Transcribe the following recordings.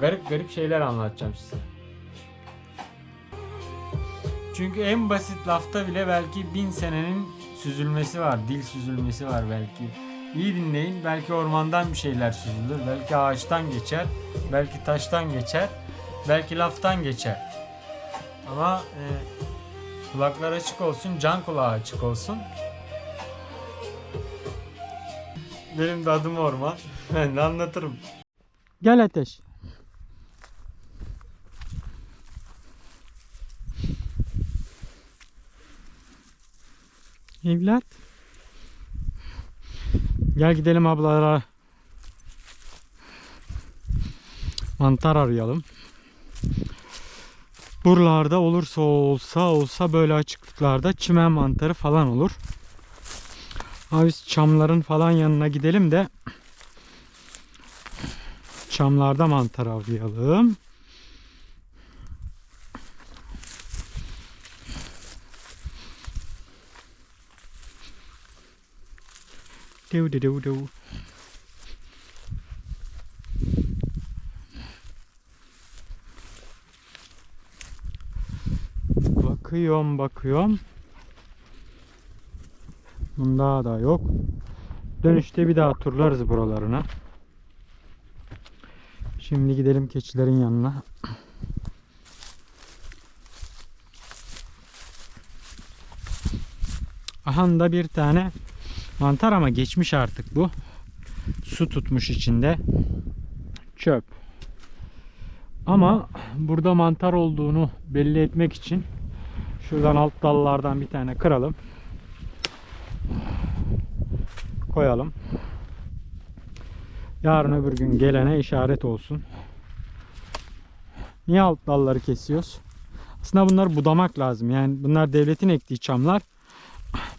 garip garip şeyler anlatacağım size. Çünkü en basit lafta bile belki bin senenin süzülmesi var. Dil süzülmesi var belki. İyi dinleyin. Belki ormandan bir şeyler süzülür. Belki ağaçtan geçer. Belki taştan geçer. Belki laftan geçer. Ama e, kulaklar açık olsun. Can kulağı açık olsun. Benim de adım Orman. Ben de anlatırım. Gel Ateş. Evlat. Gel gidelim ablalara. Mantar arayalım. Buralarda olursa olsa olsa böyle açıklıklarda çimen mantarı falan olur. Abi biz çamların falan yanına gidelim de çamlarda mantar avlayalım. Dev dev dev dev. Bakıyorum bakıyorum. Bunda da yok. Dönüşte bir daha turlarız buralarına. Şimdi gidelim keçilerin yanına. Aha da bir tane mantar ama geçmiş artık bu. Su tutmuş içinde. Çöp. Ama burada mantar olduğunu belli etmek için şuradan alt dallardan bir tane kıralım. Koyalım. Yarın öbür gün gelene işaret olsun. Niye alt dalları kesiyoruz? Aslında bunları budamak lazım. Yani bunlar devletin ektiği çamlar.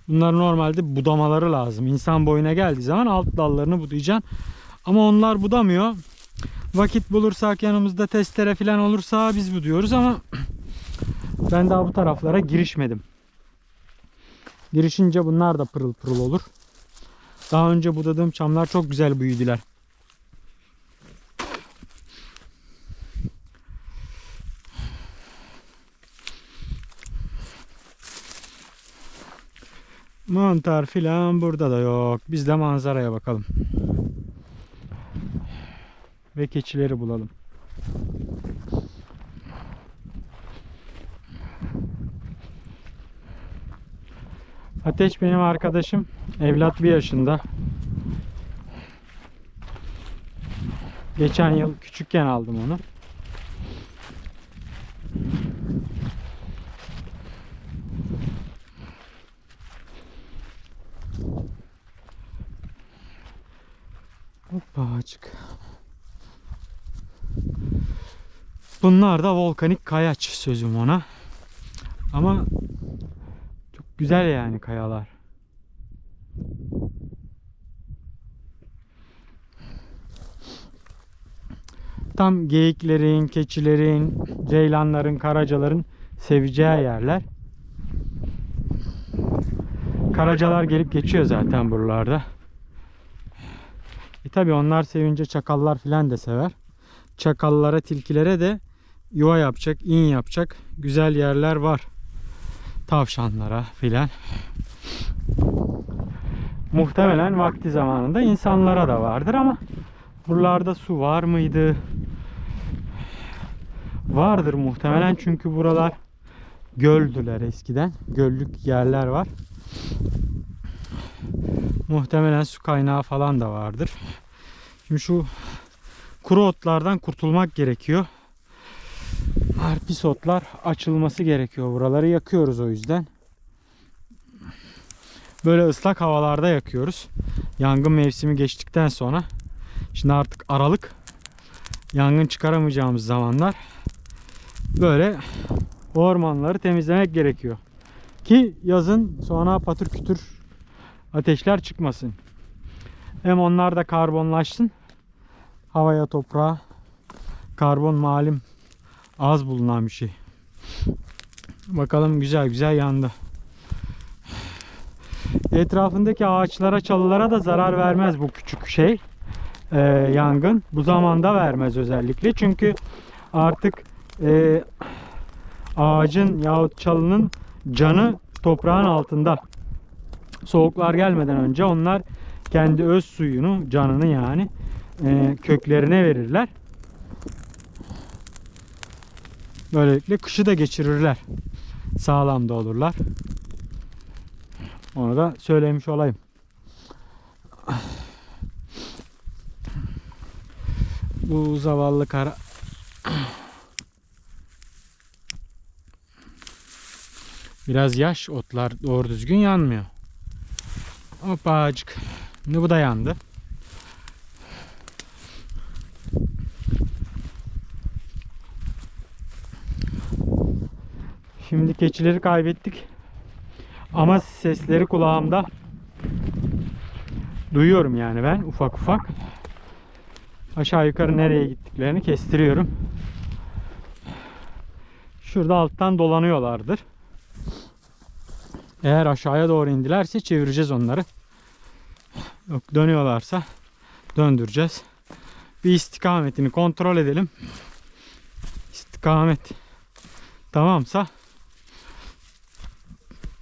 Bunlar normalde budamaları lazım. İnsan boyuna geldiği zaman alt dallarını budayacaksın. Ama onlar budamıyor. Vakit bulursak yanımızda testere falan olursa biz buduyoruz ama ben daha bu taraflara girişmedim. Girişince bunlar da pırıl pırıl olur. Daha önce budadığım çamlar çok güzel büyüdüler. Mantar filan burada da yok. Biz de manzaraya bakalım. Ve keçileri bulalım. Ateş benim arkadaşım. Evlat bir yaşında. Geçen yıl küçükken aldım onu. Hoppa açık. Bunlar da volkanik kayaç sözüm ona. Ama çok güzel yani kayalar. Tam geyiklerin, keçilerin, ceylanların, karacaların seveceği yerler. Karacalar gelip geçiyor zaten buralarda. E tabi onlar sevince çakallar filan da sever. Çakallara, tilkilere de yuva yapacak, in yapacak güzel yerler var. Tavşanlara filan. Muhtemelen vakti zamanında insanlara da vardır ama buralarda su var mıydı? Vardır muhtemelen çünkü buralar göldüler eskiden. Göllük yerler var. Muhtemelen su kaynağı falan da vardır. Şimdi şu kuru otlardan kurtulmak gerekiyor. Bunlar pis otlar açılması gerekiyor. Buraları yakıyoruz o yüzden. Böyle ıslak havalarda yakıyoruz. Yangın mevsimi geçtikten sonra. Şimdi artık Aralık. Yangın çıkaramayacağımız zamanlar. Böyle ormanları temizlemek gerekiyor. Ki yazın sonra patır kütür ateşler çıkmasın. Hem onlar da karbonlaşsın. Havaya toprağa karbon malum az bulunan bir şey. Bakalım güzel güzel yandı. Etrafındaki ağaçlara çalılara da zarar vermez bu küçük şey. e, yangın. Bu zamanda vermez özellikle. Çünkü artık e, ağacın yahut çalının canı toprağın altında. Soğuklar gelmeden önce onlar kendi öz suyunu, canını yani e, köklerine verirler. Böylelikle kışı da geçirirler. Sağlam da olurlar. Onu da söylemiş olayım. Bu zavallı kara Biraz yaş otlar doğru düzgün yanmıyor. Hopacık. Şimdi bu da yandı. Şimdi keçileri kaybettik. Ama sesleri kulağımda. Duyuyorum yani ben ufak ufak. Aşağı yukarı nereye gittiklerini kestiriyorum. Şurada alttan dolanıyorlardır. Eğer aşağıya doğru indilerse çevireceğiz onları. Yok dönüyorlarsa döndüreceğiz. Bir istikametini kontrol edelim. İstikamet tamamsa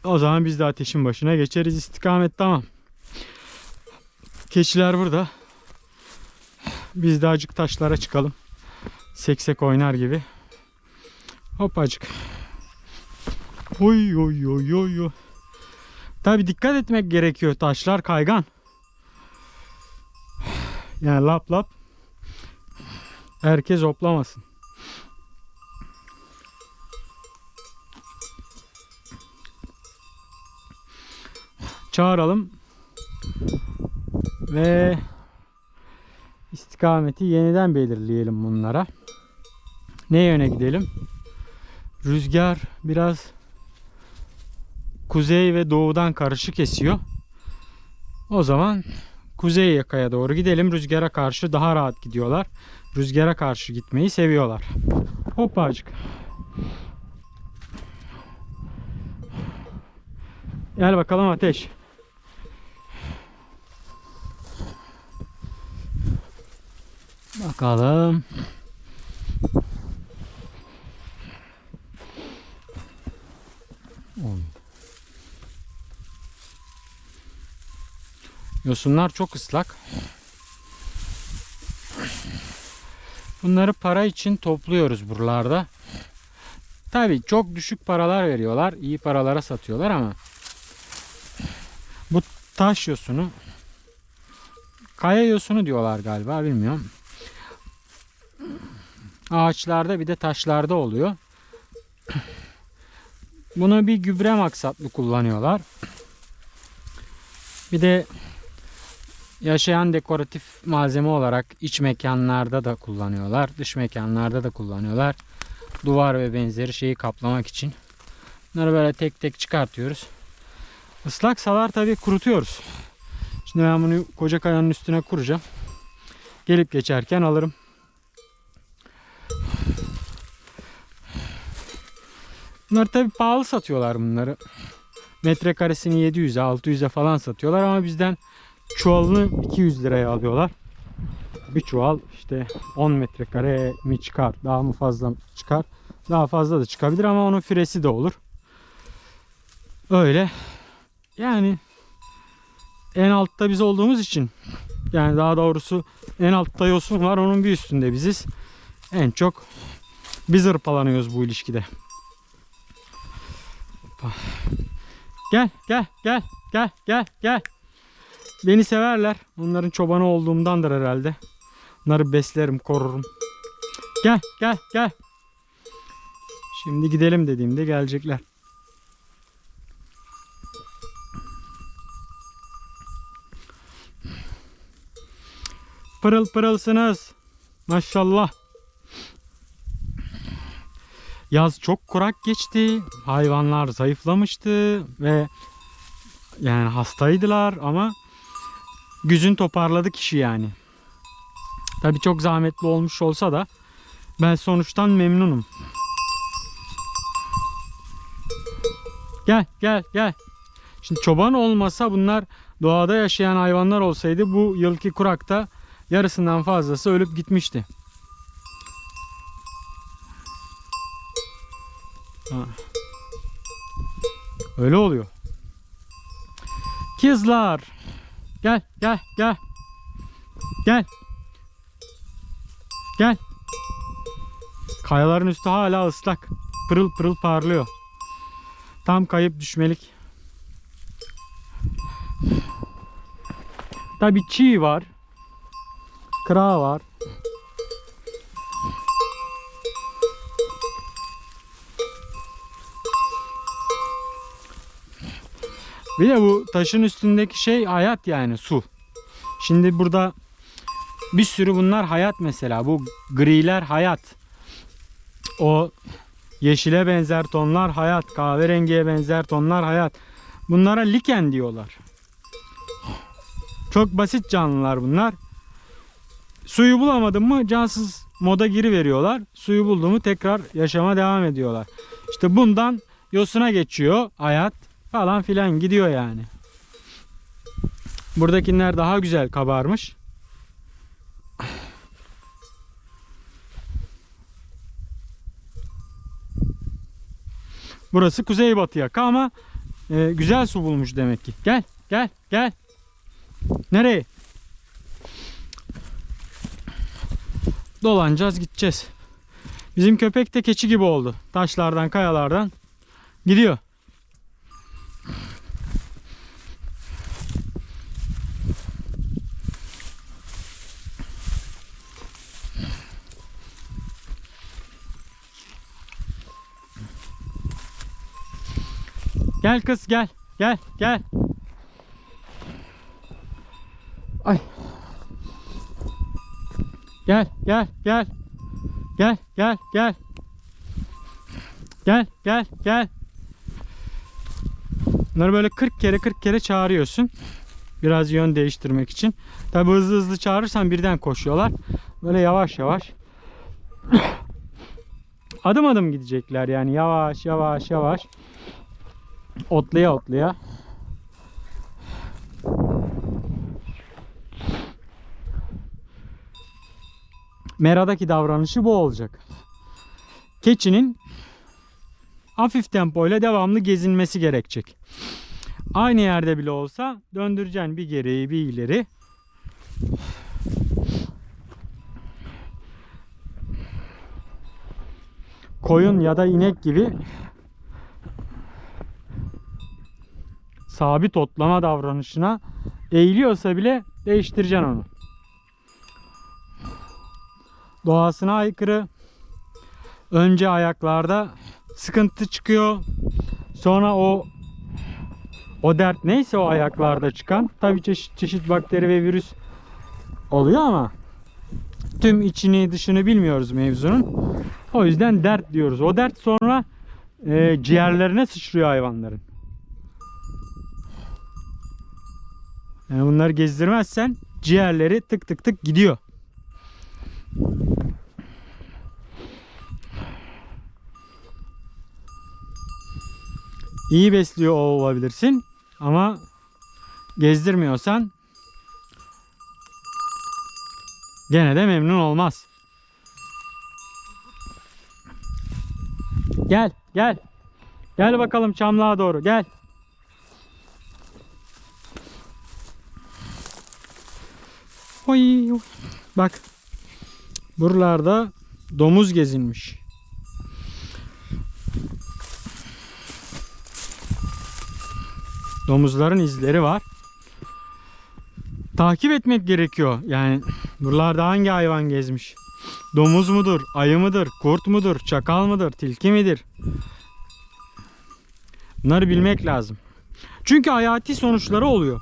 o zaman biz de ateşin başına geçeriz. İstikamet tamam. Keçiler burada. Biz de acık taşlara çıkalım. Seksek oynar gibi. Hopacık. Oy oy oy oy. Tabi dikkat etmek gerekiyor. Taşlar kaygan. Yani lap lap. Herkes hoplamasın. Çağıralım. Ve istikameti yeniden belirleyelim bunlara. Ne yöne gidelim? Rüzgar biraz kuzey ve doğudan karışık esiyor. O zaman kuzey yakaya doğru gidelim. Rüzgara karşı daha rahat gidiyorlar. Rüzgara karşı gitmeyi seviyorlar. Hoppacık. Gel bakalım ateş. Bakalım. Yosunlar çok ıslak. Bunları para için topluyoruz buralarda. Tabi çok düşük paralar veriyorlar. iyi paralara satıyorlar ama bu taş yosunu kaya yosunu diyorlar galiba bilmiyorum. Ağaçlarda bir de taşlarda oluyor. Bunu bir gübre maksatlı kullanıyorlar. Bir de yaşayan dekoratif malzeme olarak iç mekanlarda da kullanıyorlar. Dış mekanlarda da kullanıyorlar. Duvar ve benzeri şeyi kaplamak için. Bunları böyle tek tek çıkartıyoruz. Islak salar tabi kurutuyoruz. Şimdi ben bunu koca kayanın üstüne kuracağım. Gelip geçerken alırım. Bunlar tabi pahalı satıyorlar bunları. Metrekaresini 700'e 600'e falan satıyorlar ama bizden çuvalını 200 liraya alıyorlar. Bir çuval işte 10 metrekare mi çıkar daha mı fazla çıkar daha fazla da çıkabilir ama onun firesi de olur. Öyle yani en altta biz olduğumuz için yani daha doğrusu en altta yosun var onun bir üstünde biziz. En çok biz hırpalanıyoruz bu ilişkide. Gel gel gel gel gel gel. Beni severler. Onların çobanı olduğumdandır herhalde. Onları beslerim, korurum. Gel, gel, gel. Şimdi gidelim dediğimde gelecekler. Pırıl pırılsınız. Maşallah. Yaz çok kurak geçti. Hayvanlar zayıflamıştı ve yani hastaydılar ama güzün toparladı kişi yani. Tabii çok zahmetli olmuş olsa da ben sonuçtan memnunum. Gel gel gel. Şimdi çoban olmasa bunlar doğada yaşayan hayvanlar olsaydı bu yılki kurakta yarısından fazlası ölüp gitmişti. Öyle oluyor. Kızlar. Gel gel gel. Gel. Gel. Kayaların üstü hala ıslak. Pırıl pırıl parlıyor. Tam kayıp düşmelik. Tabi çiğ var. Kıra var. Bir de bu taşın üstündeki şey hayat yani su. Şimdi burada bir sürü bunlar hayat mesela. Bu griler hayat. O yeşile benzer tonlar hayat. Kahverengiye benzer tonlar hayat. Bunlara liken diyorlar. Çok basit canlılar bunlar. Suyu bulamadın mı cansız moda giri veriyorlar. Suyu buldu mu tekrar yaşama devam ediyorlar. İşte bundan yosuna geçiyor hayat falan filan gidiyor yani. Buradakiler daha güzel kabarmış. Burası kuzeybatı yaka ama e, güzel su bulmuş demek ki. Gel, gel, gel. Nereye? Dolanacağız, gideceğiz. Bizim köpek de keçi gibi oldu. Taşlardan, kayalardan gidiyor. Gel kız gel. Gel gel. Ay. Gel gel gel. Gel gel gel. Gel gel gel. Bunları böyle 40 kere 40 kere çağırıyorsun. Biraz yön değiştirmek için. Tabi hızlı hızlı çağırırsan birden koşuyorlar. Böyle yavaş yavaş. adım adım gidecekler yani yavaş yavaş yavaş. Otlaya otlaya. Mera'daki davranışı bu olacak. Keçinin hafif tempoyla devamlı gezinmesi gerekecek. Aynı yerde bile olsa döndüreceksin bir geri bir ileri. Koyun ya da inek gibi sabit otlama davranışına eğiliyorsa bile değiştireceksin onu. Doğasına aykırı. Önce ayaklarda sıkıntı çıkıyor. Sonra o o dert neyse o ayaklarda çıkan tabii çeşit çeşit bakteri ve virüs oluyor ama tüm içini dışını bilmiyoruz mevzunun. O yüzden dert diyoruz. O dert sonra e, ciğerlerine sıçrıyor hayvanların. Yani bunları gezdirmezsen ciğerleri tık tık tık gidiyor. İyi besliyor olabilirsin ama gezdirmiyorsan gene de memnun olmaz. Gel, gel. Gel bakalım çamlığa doğru, gel. Oy. Bak. Buralarda domuz gezinmiş. Domuzların izleri var. Takip etmek gerekiyor. Yani buralarda hangi hayvan gezmiş? Domuz mudur? Ayı mıdır? Kurt mudur? Çakal mıdır? Tilki midir? Bunları bilmek lazım. Çünkü hayati sonuçları oluyor.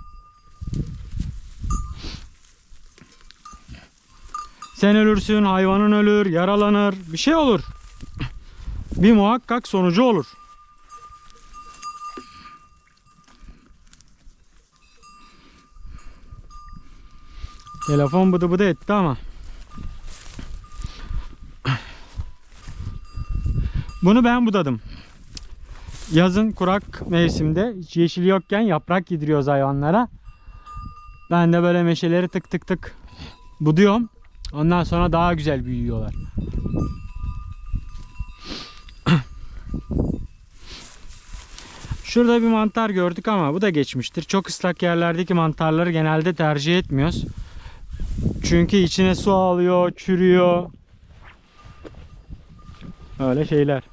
Sen ölürsün, hayvanın ölür, yaralanır, bir şey olur. Bir muhakkak sonucu olur. Telefon bıdı bıdı etti ama. Bunu ben budadım. Yazın kurak mevsimde hiç yeşil yokken yaprak yediriyoruz hayvanlara. Ben de böyle meşeleri tık tık tık buduyorum. Ondan sonra daha güzel büyüyorlar. Şurada bir mantar gördük ama bu da geçmiştir. Çok ıslak yerlerdeki mantarları genelde tercih etmiyoruz. Çünkü içine su alıyor, çürüyor. Öyle şeyler.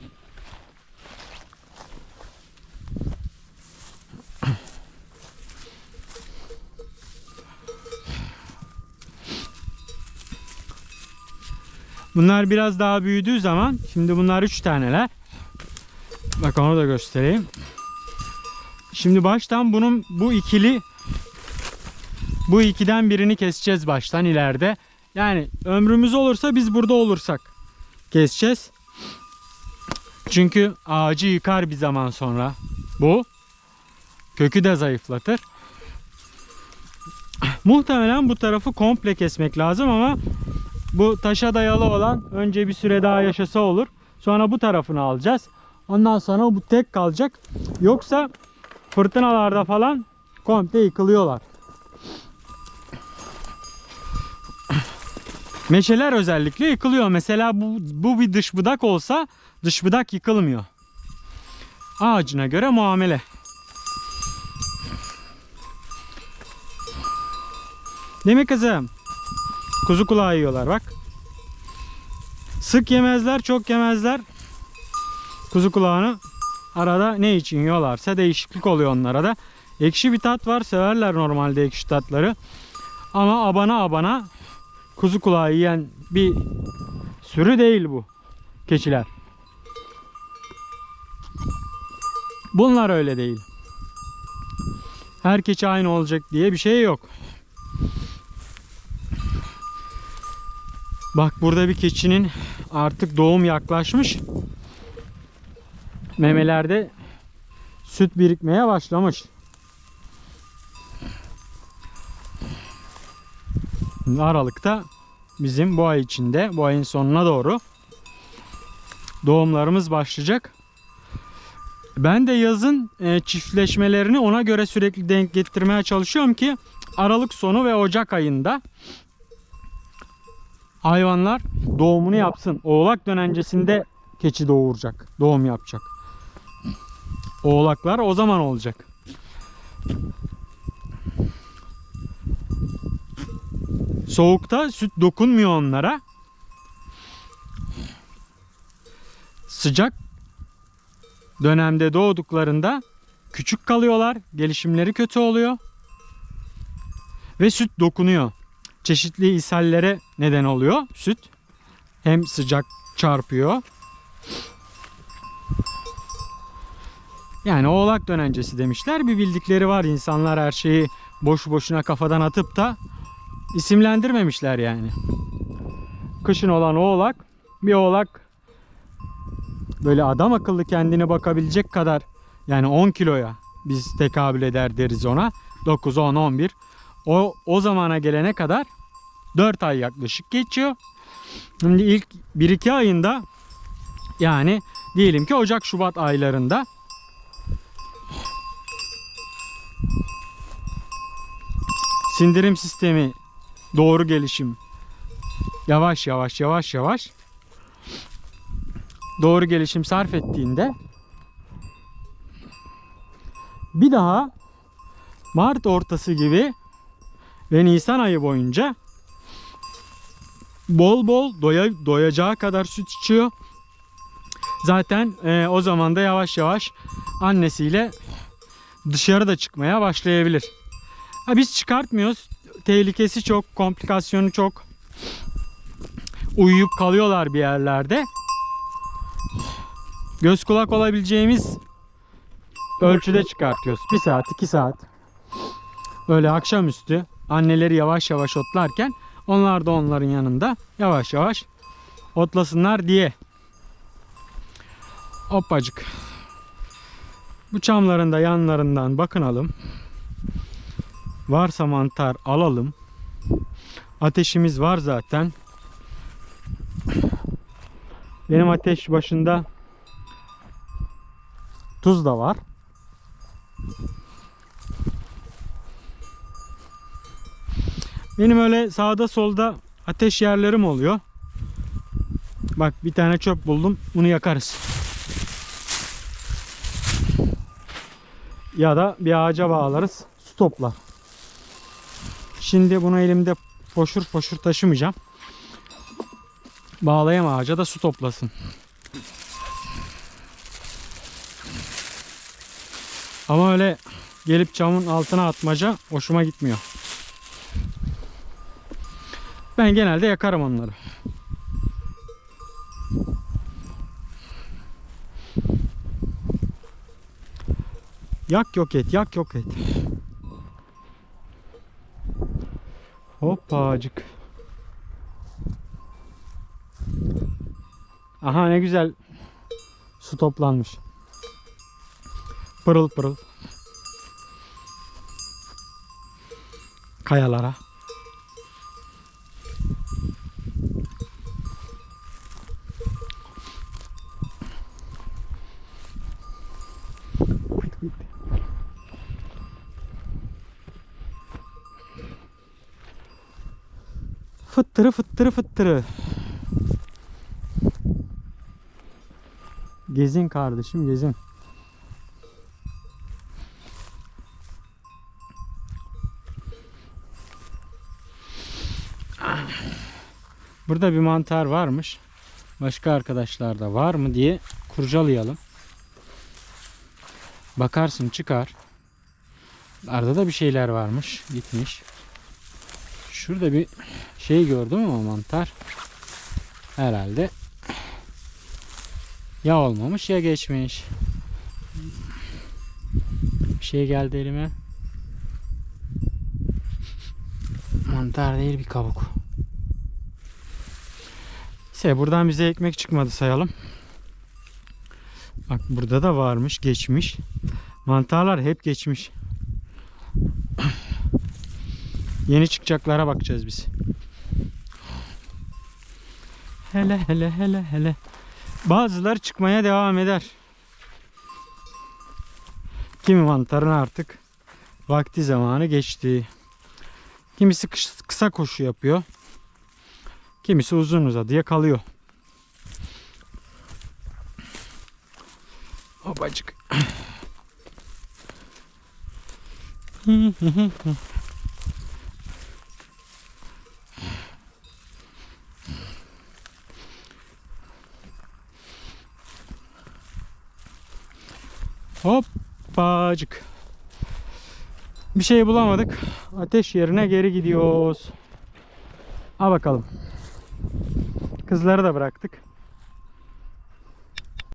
Bunlar biraz daha büyüdüğü zaman şimdi bunlar 3 taneler. Bak onu da göstereyim. Şimdi baştan bunun bu ikili bu ikiden birini keseceğiz baştan ileride. Yani ömrümüz olursa biz burada olursak keseceğiz. Çünkü ağacı yıkar bir zaman sonra bu. Kökü de zayıflatır. Muhtemelen bu tarafı komple kesmek lazım ama bu taşa dayalı olan önce bir süre daha yaşasa olur. Sonra bu tarafını alacağız. Ondan sonra bu tek kalacak. Yoksa fırtınalarda falan komple yıkılıyorlar. Meşeler özellikle yıkılıyor. Mesela bu, bu bir dış budak olsa dış budak yıkılmıyor. Ağacına göre muamele. Değil mi kızım? Kuzu kulağı yiyorlar bak. Sık yemezler, çok yemezler. Kuzu kulağını arada ne için yiyorlarsa değişiklik oluyor onlara da. Ekşi bir tat var. Severler normalde ekşi tatları. Ama abana abana kuzu kulağı yiyen bir sürü değil bu keçiler. Bunlar öyle değil. Her keçi aynı olacak diye bir şey yok. Bak burada bir keçinin artık doğum yaklaşmış. Memelerde süt birikmeye başlamış. Aralıkta bizim bu ay içinde, bu ayın sonuna doğru doğumlarımız başlayacak. Ben de yazın e, çiftleşmelerini ona göre sürekli denk getirmeye çalışıyorum ki Aralık sonu ve Ocak ayında hayvanlar doğumunu yapsın. Oğlak dönencesinde keçi doğuracak, doğum yapacak. Oğlaklar o zaman olacak. Soğukta süt dokunmuyor onlara. Sıcak dönemde doğduklarında küçük kalıyorlar. Gelişimleri kötü oluyor. Ve süt dokunuyor. Çeşitli ishallere neden oluyor süt. Hem sıcak çarpıyor. Yani oğlak dönencesi demişler. Bir bildikleri var. İnsanlar her şeyi boş boşuna kafadan atıp da isimlendirmemişler yani. Kışın olan oğlak bir oğlak böyle adam akıllı kendine bakabilecek kadar yani 10 kiloya biz tekabül eder deriz ona. 9, 10, 11. O, o zamana gelene kadar 4 ay yaklaşık geçiyor. Şimdi ilk 1-2 ayında yani diyelim ki Ocak Şubat aylarında sindirim sistemi doğru gelişim yavaş yavaş yavaş yavaş doğru gelişim sarf ettiğinde bir daha Mart ortası gibi ve Nisan ayı boyunca bol bol doya, doyacağı kadar süt içiyor. Zaten e, o zaman da yavaş yavaş annesiyle dışarı da çıkmaya başlayabilir. Ha, biz çıkartmıyoruz. Tehlikesi çok, komplikasyonu çok. Uyuyup kalıyorlar bir yerlerde. Göz kulak olabileceğimiz ölçüde çıkartıyoruz. 1 saat, 2 saat. Öyle akşamüstü anneleri yavaş yavaş otlarken onlar da onların yanında yavaş yavaş otlasınlar diye. Hoppacık. Bu çamların da yanlarından bakınalım. Varsa mantar alalım. Ateşimiz var zaten. Benim ateş başında tuz da var. Benim öyle sağda solda ateş yerlerim oluyor. Bak bir tane çöp buldum. Bunu yakarız. Ya da bir ağaca bağlarız. Su toplar. Şimdi bunu elimde foşur foşur taşımayacağım. Bağlayayım ağaca da su toplasın. Ama öyle gelip camın altına atmaca hoşuma gitmiyor. Ben genelde yakarım onları. Yak yok et, yak yok et. Hoppacık. Aha ne güzel su toplanmış. Pırıl pırıl. Kayalara. Fıttırı fıttırı fıttırı. Gezin kardeşim gezin. Burada bir mantar varmış. Başka arkadaşlar da var mı diye kurcalayalım. Bakarsın çıkar. Arada da bir şeyler varmış. Gitmiş. Şurada bir şey gördüm ama mantar. Herhalde ya olmamış ya geçmiş. Bir şey geldi elime. Mantar değil bir kabuk. Neyse buradan bize ekmek çıkmadı sayalım. Bak burada da varmış geçmiş. Mantarlar hep geçmiş. Yeni çıkacaklara bakacağız biz. Hele hele hele hele. Bazıları çıkmaya devam eder. Kimi mantarın artık vakti zamanı geçti. Kimisi kıs- kısa koşu yapıyor. Kimisi uzun uzadıya kalıyor. Hopacık. Hoppacık. Bir şey bulamadık. Ateş yerine geri gidiyoruz. Al bakalım. Kızları da bıraktık.